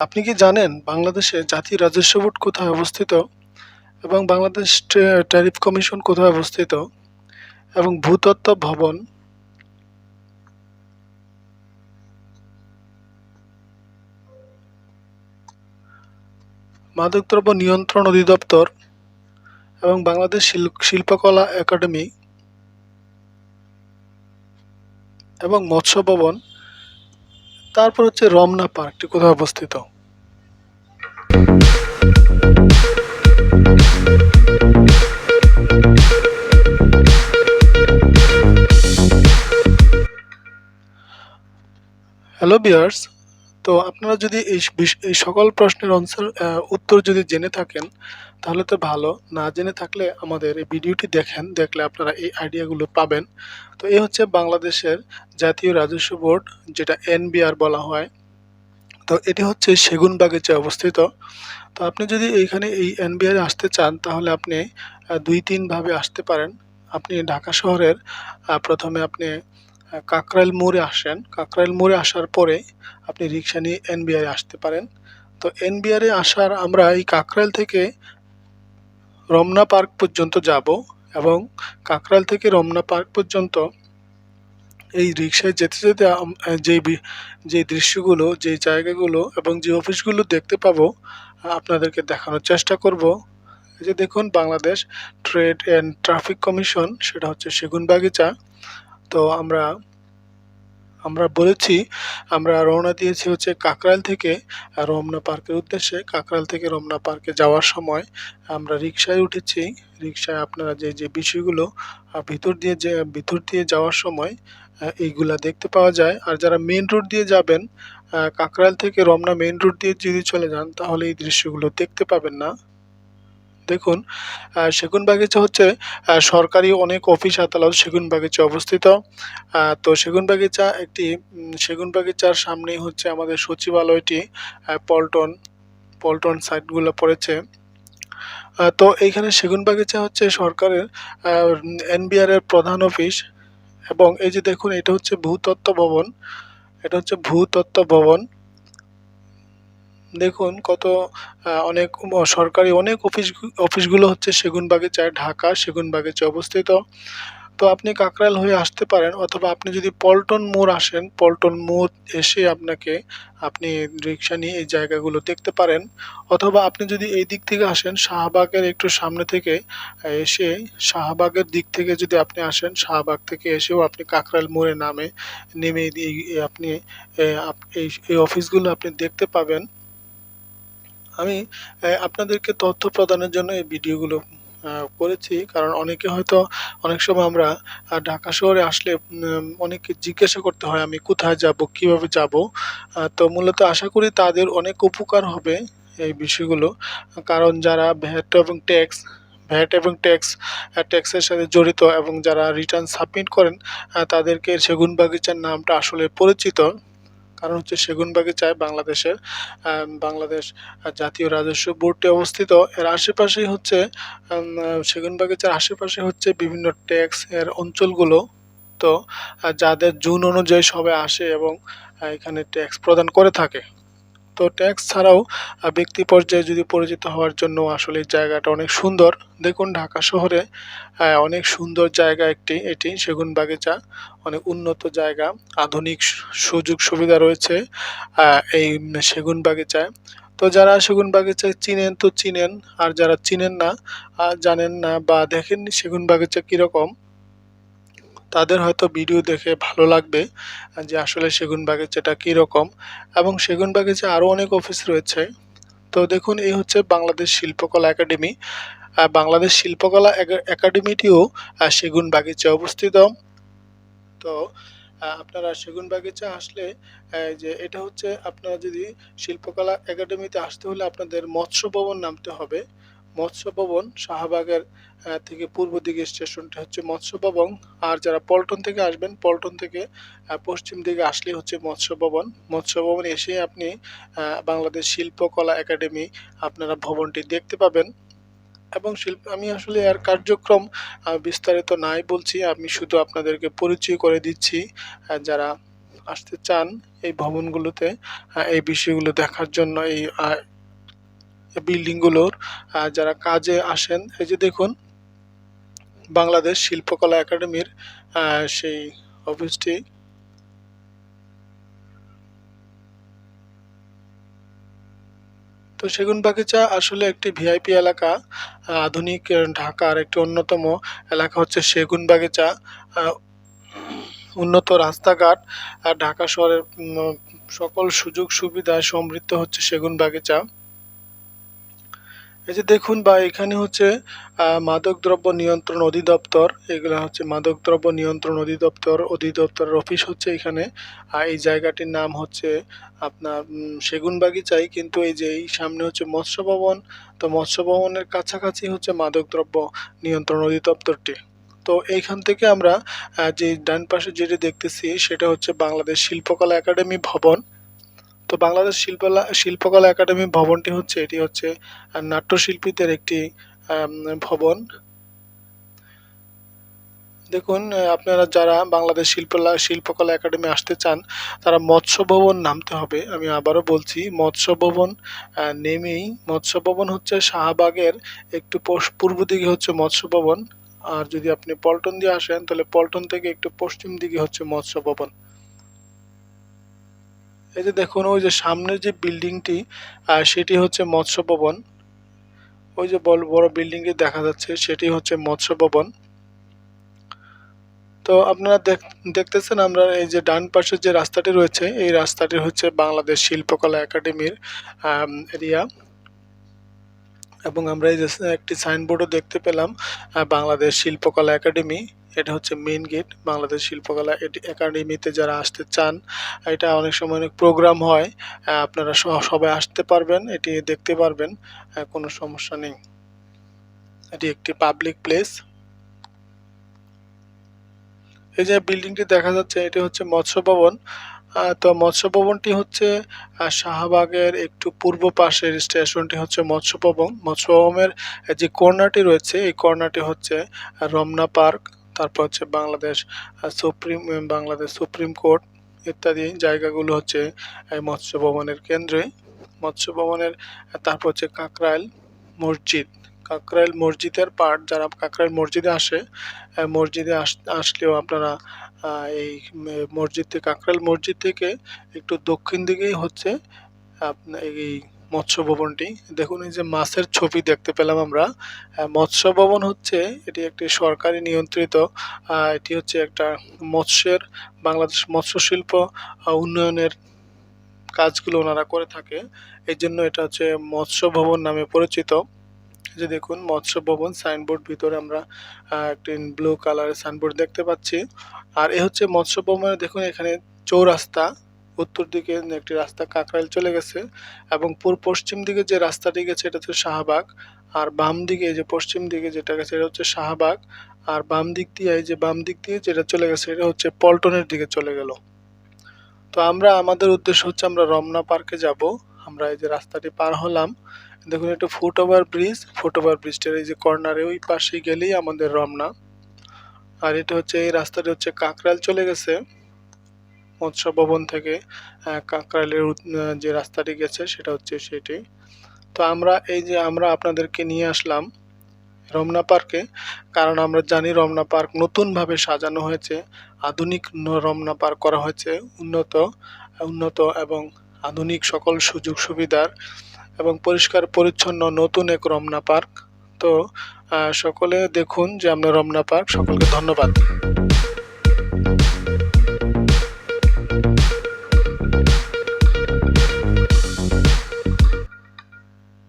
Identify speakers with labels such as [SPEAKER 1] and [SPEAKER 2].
[SPEAKER 1] আপনি কি জানেন বাংলাদেশে জাতীয় রাজস্ব বোর্ড কোথায় অবস্থিত এবং বাংলাদেশ ট্যারিফ কমিশন কোথায় অবস্থিত এবং ভূতত্ত্ব ভবন? মাদকদ্রব্য নিয়ন্ত্রণ অধিদপ্তর এবং বাংলাদেশ শিল- শিল্পকলা একাডেমি এবং মৎস্য ভবন। তারপর হচ্ছে রমনা পার্কটি কোথায় অবস্থিত? হ্যালো বিয়ার্স তো আপনারা যদি এই সকল প্রশ্নের আনসার উত্তর যদি জেনে থাকেন তাহলে তো ভালো। না জেনে থাকলে আমাদের এই ভিডিওটি দেখেন, দেখলে আপনারা এই আইডিয়াগুলো পাবেন। তো এই হচ্ছে বাংলাদেশের জাতীয় রাজস্ব বোর্ড, যেটা এনবিআর বলা হয়। তো এটি হচ্ছে সেগুন বাগিচায় অবস্থিত। তো আপনি যদি এইখানে এই এনবিআর আসতে চান, তাহলে আপনি দুই তিন ভাবে আসতে পারেন। আপনি ঢাকা শহরের প্রথমে আপনি কাকরাইল মোড়ে আসেন। কাকরাইল মোড়ে আসার পরে আপনি রিক্সা নিয়ে এনবিআর আসতে পারেন। তো এনবিআর আসার আমরা এই কাকরাইল থেকে রমনা পার্ক পর্যন্ত যাব এবং কাকরাইল থেকে রমনা পার্ক পর্যন্ত এই রিক্সায় যেতে যেতে যে যে দৃশ্যগুলো, যে জায়গাগুলো এবং যে অফিসগুলো দেখতে পাবো আপনাদেরকে দেখানোর চেষ্টা করব। যে দেখুন, Bangladesh trade and traffic commission, সেটা হচ্ছে সেগুন বাগিচা তো আমরা আমরা বলেছি, আমরা রওনা দিয়েছি হচ্ছে কাকরাইল থেকে রমনা পার্কের উদ্দেশ্যে। কাকরাইল থেকে রমনা পার্কে যাওয়ার সময় আমরা রিক্সায় উঠেছি। রিক্সায় আপনারা যে যে বিষয়গুলো ভিতর দিয়ে যে, ভিতর দিয়ে যাওয়ার সময় এইগুলা দেখতে পাওয়া যায়। আর যারা মেন রোড দিয়ে যাবেন কাকরাইল থেকে রমনা মেন রোড দিয়ে যদি চলে যান, তাহলে এই দৃশ্যগুলো দেখতে পাবেন না। দেখুন সেগুন বাগিচা হচ্ছে সরকারি অনেক অফিস, আদালত সেগুন বাগিচা অবস্থিত। তো সেগুন বাগিচা একটি সেগুন বাগিচার সামনেই হচ্ছে আমাদের সচিবালয়টি পল্টন পল্টন সাইটগুলো পড়েছে। তো এইখানে সেগুন বাগিচা হচ্ছে সরকারের এনবিআর এর প্রধান অফিস এবং এই যে দেখুন, এটা হচ্ছে ভূতত্ত্ব ভবন। এটা হচ্ছে ভূতত্ত্ব ভবন। দেখুন কত অনেক সরকারি অনেক অফিস অফিসগুলো হচ্ছে সেগুন বাগিচায় ঢাকা সেগুন বাগিচায় অবস্থিত। তো আপনি কাকরাইল হয়ে আসতে পারেন অথবা আপনি যদি পল্টন মোড় আসেন, পল্টন মোড় এসে আপনাকে আপনি রিক্সা নিয়ে এই জায়গাগুলো দেখতে পারেন। অথবা আপনি যদি এই দিক থেকে আসেন, শাহবাগের একটু সামনে থেকে এসে, শাহবাগের দিক থেকে যদি আপনি আসেন, শাহবাগ থেকে এসেও আপনি কাকরাইল মোড়ে নামে, নেমে আপনি এই অফিসগুলো আপনি দেখতে পাবেন। আমি আপনাদেরকে তথ্য প্রদানের জন্য এই ভিডিওগুলো করেছি। কারণ অনেকে হয়তো অনেক সময় আমরা ঢাকা শহরে আসলে অনেকে জিজ্ঞাসা করতে হয়, আমি কোথায় যাব, কীভাবে যাব? তো মূলত আশা করি তাদের অনেক উপকার হবে এই বিষয়গুলো। কারণ যারা ভ্যাট এবং ট্যাক্স, ভ্যাট এবং ট্যাক্স ট্যাক্সের সাথে জড়িত এবং যারা রিটার্ন সাবমিট করেন তাদেরকে সেগুন বাগিচার নামটা আসলে পরিচিত। কারণ হচ্ছে সেগুন বাগিচায় বাংলাদেশের বাংলাদেশ জাতীয় রাজস্ব বোর্ডটি অবস্থিত। এর আশেপাশেই হচ্ছে উম, চায় সেগুন আশেপাশে হচ্ছে বিভিন্ন ট্যাক্স এর অঞ্চলগুলো। তো যাদের জুন অনুযায়ী সবাই আসে এবং এখানে ট্যাক্স প্রদান করে থাকে। তো ট্যাক্স ছাড়াও ব্যক্তি পর্যায়ে যদি পরিচিত হওয়ার জন্য আসলে জায়গাটা অনেক সুন্দর। দেখুন, ঢাকা শহরে অনেক সুন্দর জায়গা একটি, এটি সেগুন বাগিচা। অনেক উন্নত জায়গা, আধুনিক সুযোগ সুবিধা রয়েছে এই সেগুন বাগিচায়। তো যারা সেগুন বাগিচা চিনেন তো চিনেন, আর যারা চিনেন না জানেন না বা দেখেননি সেগুন বাগিচা কীরকম তাদের হয়তো ভিডিও দেখে ভালো লাগবে, যে আসলে সেগুন বাগিচাটা কীরকম। এবং সেগুন বাগিচা আরও অনেক অফিস রয়েছে। তো দেখুন, এই হচ্ছে বাংলাদেশ শিল্পকলা একাডেমি। বাংলাদেশ শিল্পকলা একা- একাডেমিটিও সেগুন বাগিচায় অবস্থিত। তো আপনারা সেগুন বাগিচা আসলে যে এটা হচ্ছে আপনারা যদি শিল্পকলা একাডেমিতে আসতে হলে আপনাদের মৎস্য ভবন নামতে হবে। মৎস্য ভবন শাহবাগের থেকে পূর্ব দিকে স্টেশনটা হচ্ছে মৎস্য ভবন আর যারা পল্টন থেকে আসবেন, পল্টন থেকে পশ্চিম দিকে আসলে হচ্ছে মৎস্য ভবন মৎস্য ভবন এসে আপনি বাংলাদেশ শিল্পকলা একাডেমি আপনারা ভবনটি দেখতে পাবেন। এবং শিল্প, আমি আসলে এর কার্যক্রম বিস্তারিত নাই বলছি, আমি শুধু আপনাদেরকে পরিচয় করে দিচ্ছি যারা আসতে চান এই ভবনগুলোতে এই বিষয়গুলো দেখার জন্য, এই বিল্ডিংগুলোর যারা কাজে আসেন, এই যে দেখুন, বাংলাদেশ শিল্পকলা একাডেমির সেই অফিসটি। তো সেগুন বাগিচা আসলে একটি ভিআইপি এলাকা আধুনিক ঢাকার একটি অন্যতম এলাকা হচ্ছে সেগুন বাগিচা উন্নত রাস্তাঘাট, আর ঢাকা শহরের সকল সুযোগ সুবিধায় সমৃদ্ধ হচ্ছে সেগুন বাগিচা। এই যে দেখুন বা এখানে হচ্ছে আহ, মাদকদ্রব্য নিয়ন্ত্রণ অধিদপ্তর এগুলো হচ্ছে মাদকদ্রব্য নিয়ন্ত্রণ অধিদপ্তর অধিদপ্তরের অফিস হচ্ছে এখানে। এই জায়গাটির নাম হচ্ছে আপনার সেগুনবাগিচাই কিন্তু এই যে এই সামনে হচ্ছে মৎস্য ভবন তো মৎস্য ভবনের কাছাকাছি হচ্ছে মাদকদ্রব্য নিয়ন্ত্রণ অধিদপ্তরটি। তো এইখান থেকে আমরা যে ডান পাশে যেটি দেখতেছি সেটা হচ্ছে বাংলাদেশ শিল্পকলা একাডেমি ভবন। তো বাংলাদেশ শিল্পকলা শিল্পকলা একাডেমি ভবনটি হচ্ছে, এটি হচ্ছে নাট্যশিল্পীদের একটি ভবন। দেখুন আপনারা যারা বাংলাদেশ শিল্পকলা শিল্পকলা একাডেমি আসতে চান, তারা মৎস্য ভবন নামতে হবে। আমি আবারও বলছি, মৎস্য ভবন নেমেই, মৎস্য ভবন হচ্ছে শাহবাগের একটু পূর্ব দিকে হচ্ছে মৎস্য ভবন। আর যদি আপনি পল্টন দিয়ে আসেন, তাহলে পল্টন থেকে একটু পশ্চিম দিকে হচ্ছে মৎস্য ভবন। এই যে দেখুন, ওই যে সামনের যে বিল্ডিংটি সেটি হচ্ছে মৎস্য ভবন। ওই যে বড় বিল্ডিংটি দেখা যাচ্ছে, সেটি হচ্ছে মৎস্য ভবন। তো আপনারা দেখ- দেখতেছেন আমরা এই যে ডান পাশে যে রাস্তাটি রয়েছে, এই রাস্তাটি হচ্ছে বাংলাদেশ শিল্পকলা একাডেমির এরিয়া। এবং আমরা এই যে একটি সাইনবোর্ডও দেখতে পেলাম বাংলাদেশ শিল্পকলা একাডেমি। এটা হচ্ছে মেন গেট বাংলাদেশ শিল্পকলা এটি- একাডেমিতে যারা আসতে চান, এটা অনেক সময় অনেক প্রোগ্রাম হয় আপনারা সবাই আসতে পারবেন, এটি দেখতে পারবেন কোনো সমস্যা নেই। এটি একটি পাবলিক প্লেস এই যে বিল্ডিংটি দেখা যাচ্ছে, এটি হচ্ছে মৎস্য ভবন। তো মৎস্য ভবনটি হচ্ছে শাহবাগের একটু পূর্ব পাশের স্টেশনটি হচ্ছে মৎস্য ভবন। মৎস্য ভবনের যে কর্নারটি রয়েছে, এই কর্নারটি হচ্ছে রমনা পার্ক। তারপর হচ্ছে Bangladesh supreme Bangladesh supreme court ইত্যাদি জায়গাগুলো হচ্ছে, এই মৎস্য ভবনের কেন্দ্রে। মৎস্য ভবনের তারপর হচ্ছে কাকরাইল মসজিদ। কাকরাইল মসজিদের পার্ট, যারা কাকরাইল মসজিদে আসে মসজিদে আস- আসলেও আপনারা এই মসজিদ থেকে, কাকরাইল মসজিদ থেকে একটু দক্ষিণ দিকেই হচ্ছে আপনার এই মৎস্য ভবনটি দেখুন, এই যে মাছের ছবি দেখতে পেলাম আমরা। মৎস্য ভবন হচ্ছে, এটি একটি সরকারি নিয়ন্ত্রিত এটি হচ্ছে একটা মৎস্যের, বাংলাদেশ মৎস্য শিল্প উন্নয়নের কাজগুলো ওনারা করে থাকে। এই জন্য এটা হচ্ছে মৎস্য ভবন নামে পরিচিত। যে দেখুন মৎস্য ভবন সাইনবোর্ড ভিতরে আমরা একটি ব্লু কালারের সাইনবোর্ড দেখতে পাচ্ছি। আর এ হচ্ছে মৎস্য ভবনে দেখুন, এখানে চৌরাস্তা। উত্তর দিকে একটি রাস্তা কাকরাইল চলে গেছে এবং পশ্চিম দিকে যে রাস্তাটি গেছে, এটা হচ্ছে শাহবাগ। আর বাম দিকে যে পশ্চিম দিকে যেটা গেছে, এটা হচ্ছে শাহবাগ। আর বাম দিক দিয়ে, এই যে বাম দিক দিয়ে যেটা চলে গেছে, এটা হচ্ছে পল্টনের দিকে চলে গেল। তো আমরা, আমাদের উদ্দেশ্য হচ্ছে আমরা রমনা পার্কে যাব। আমরা এই যে রাস্তাটি পার হলাম। দেখুন একটা foot over bridge. Foot over ব্রিজটার এই যে কর্নারে ওই পাশে গেলেই আমাদের রমনা। আর এটা হচ্ছে, এই রাস্তাটি হচ্ছে কাকরাইল চলে গেছে। মৎস্য ভবন থেকে কাকরাইলের যে রাস্তাটি গেছে সেটা হচ্ছে সেটি। তো আমরা এই যে আমরা আপনাদেরকে নিয়ে আসলাম রমনা পার্কে, কারণ আমরা জানি রমনা পার্ক নতুনভাবে সাজানো হয়েছে, আধুনিক রমনা পার্ক করা হয়েছে, উন্নত উন্নত এবং আধুনিক সকল সুযোগ সুবিধার এবং পরিষ্কার পরিচ্ছন্ন নতুন এক রমনা পার্ক। তো সকলে দেখুন যে আমরা রমনা পার্ক, সকলকে ধন্যবাদ।